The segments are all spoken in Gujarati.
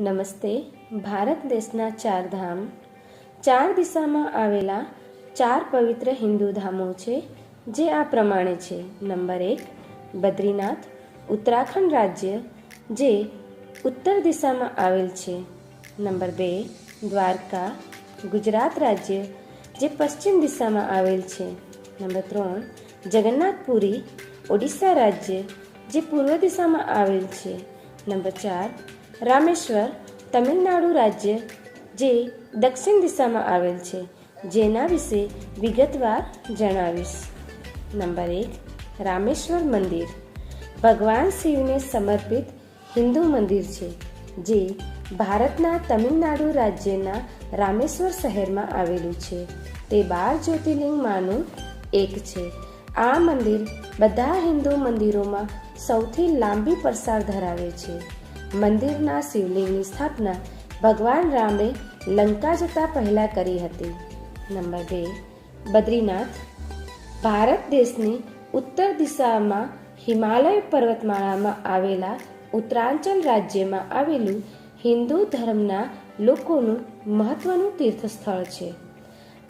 નમસ્તે, ભારત દેશના ચાર ધામ ચાર દિશામાં આવેલા ચાર પવિત્ર હિન્દુ ધામો છે, જે આ પ્રમાણે છે. નંબર એક, બદ્રીનાથ, ઉત્તરાખંડ રાજ્ય, જે ઉત્તર દિશામાં આવેલ છે. નંબર બે, દ્વારકા, ગુજરાત રાજ્ય, જે પશ્ચિમ દિશામાં આવેલ છે. નંબર ત્રણ, જગન્નાથપુરી, ઓડિશા રાજ્ય, જે પૂર્વ દિશામાં આવેલ છે. નંબર ચાર રામેશ્વર તમિલનાડુ રાજ્ય, જે દક્ષિણ દિશામાં આવેલ છે, જેના વિશે વિગતવાર જણાવીશ. નંબર એક, રામેશ્વર મંદિર. ભગવાન શિવને સમર્પિત હિન્દુ મંદિર છે, જે ભારતના તમિલનાડુ રાજ્યના રામેશ્વર શહેરમાં આવેલું છે. તે બાર જ્યોતિર્લિંગમાંનું એક છે. આ મંદિર બધા હિન્દુ મંદિરોમાં સૌથી લાંબી પરસાળ ધરાવે છે. મંદિરના શિવલિંગની સ્થાપના ભગવાન રામે લંકા જતા પહેલા કરી હતી. નંબર બે, બદ્રીનાથ ભારત દેશની ઉત્તર દિશામાં હિમાલય પર્વતમાળામાં આવેલા ઉત્તરાંચલ રાજ્યમાં આવેલું હિન્દુ ધર્મના લોકોનું મહત્વનું તીર્થસ્થળ છે.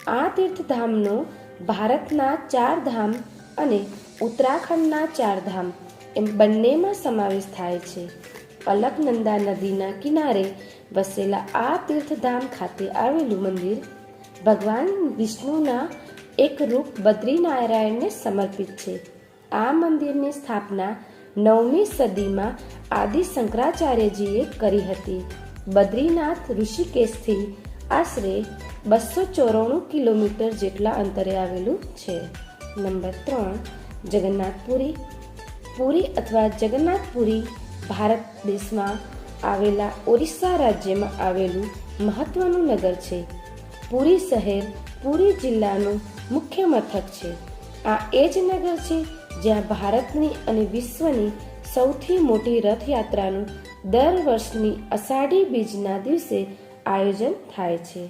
આ તીર્થધામનો ભારતના ચાર ધામ અને ઉત્તરાખંડના ચાર ધામ એમ બંનેમાં સમાવેશ થાય છે. અલકનંદા નદીના કિનારે વસેલા આ તીર્થધામ ખાતે આવેલું મંદિર ભગવાન વિષ્ણુના એક રૂપ બદ્રીનારાયણને સમર્પિત છે. આ મંદિરની સ્થાપના નવમી સદીમાં આદિ શંકરાચાર્યજીએ કરી હતી. બદ્રીનાથ ઋષિકેશથી આશરે બસો ચોરાણું કિલોમીટર જેટલા અંતરે આવેલું છે. નંબર ત્રણ, જગન્નાથપુરી, પુરી અથવા જગન્નાથપુરી ભારત દેશમાં આવેલા ઓરિસ્સા રાજ્યમાં આવેલું મહત્વનું નગર છે. પુરી શહેર, પુરી જિલ્લાનું મુખ્ય મથક છે. આ એ જ નગર છે જ્યાં ભારતની અને વિશ્વની સૌથી મોટી રથયાત્રાનું દર વર્ષની અષાઢી બીજના દિવસે આયોજન થાય છે.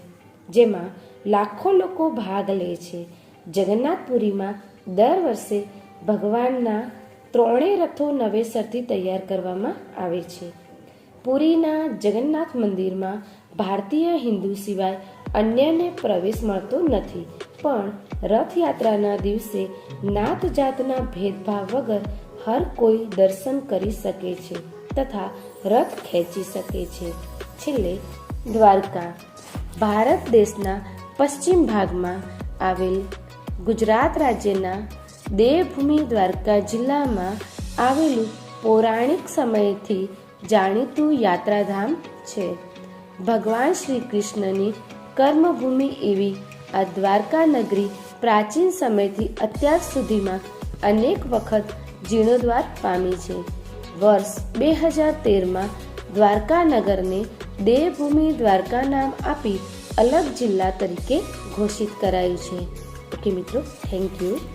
જેમાં લાખો લોકો ભાગ લે છે. જગન્નાથપુરીમાં દર વર્ષે ભગવાનના ત્રણેય રથો નવેસરથી તૈયાર કરવામાં આવે છે. પુરીના જગન્નાથ મંદિરમાં ભારતીય હિન્દુ સિવાય અન્યને પ્રવેશ મળતો નથી. પણ રથયાત્રાના દિવસે નાત જાતના ભેદભાવ વગર હર કોઈ દર્શન કરી શકે છે તથા રથ ખેંચી શકે છે. છેલ્લે દ્વારકા. ભારત દેશના પશ્ચિમ ભાગમાં આવેલ ગુજરાત રાજ્યના દેવભૂમિ દ્વારકા જિલ્લામાં આવેલું પૌરાણિક સમયથી જાણીતું યાત્રાધામ છે. ભગવાન શ્રી કૃષ્ણની કર્મભૂમિ એવી આ દ્વારકા નગરી પ્રાચીન સમયથી અત્યાર સુધીમાં અનેક વખત જીર્ણોદ્વાર પામી છે. વર્ષ બે હજાર તેરમાં દ્વારકા નગરને દેવભૂમિ દ્વારકા નામ આપી અલગ જિલ્લા તરીકે ઘોષિત કરાયું છે. ઓકે મિત્રો, થેન્ક યુ.